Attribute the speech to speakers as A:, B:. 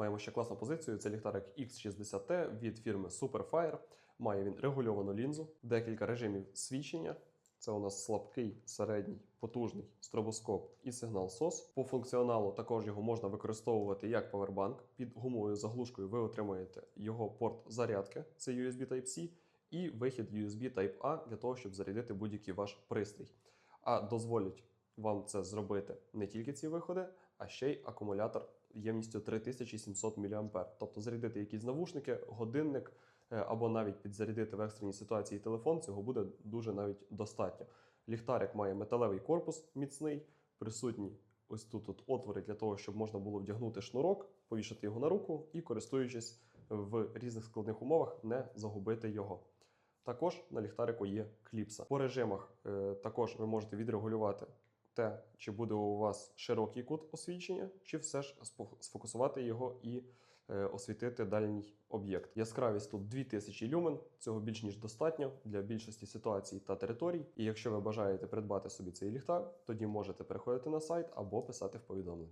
A: Маємо ще класну позицію. Це ліхтарик X60T від фірми Superfire. Має він регульовану лінзу, декілька режимів свічення. Це у нас слабкий, середній, потужний стробоскоп і сигнал SOS. По функціоналу також його можна використовувати як павербанк. Під гумовою заглушкою ви отримаєте його порт зарядки, це USB Type-C, і вихід USB Type-A для того, щоб зарядити будь-який ваш пристрій. А дозволять вам це зробити не тільки ці виходи, а ще й акумулятор ємністю 3700 мА. Тобто зарядити якісь навушники, годинник е, або навіть підзарядити в екстреній ситуації телефон, цього буде дуже навіть достатньо. Ліхтарик має металевий корпус міцний, присутні ось тут от отвори для того, щоб можна було вдягнути шнурок, повішати його на руку і, користуючись в різних складних умовах, не загубити його. Також на ліхтарику є кліпса. По режимах е, також ви можете відрегулювати те, чи буде у вас широкий кут освітлення, чи все ж сфокусувати його і е, освітити дальній об'єкт. Яскравість тут 2000 люмен, цього більш ніж достатньо для більшості ситуацій та територій. І якщо ви бажаєте придбати собі цей ліхтар, тоді можете переходити на сайт або писати в повідомлення.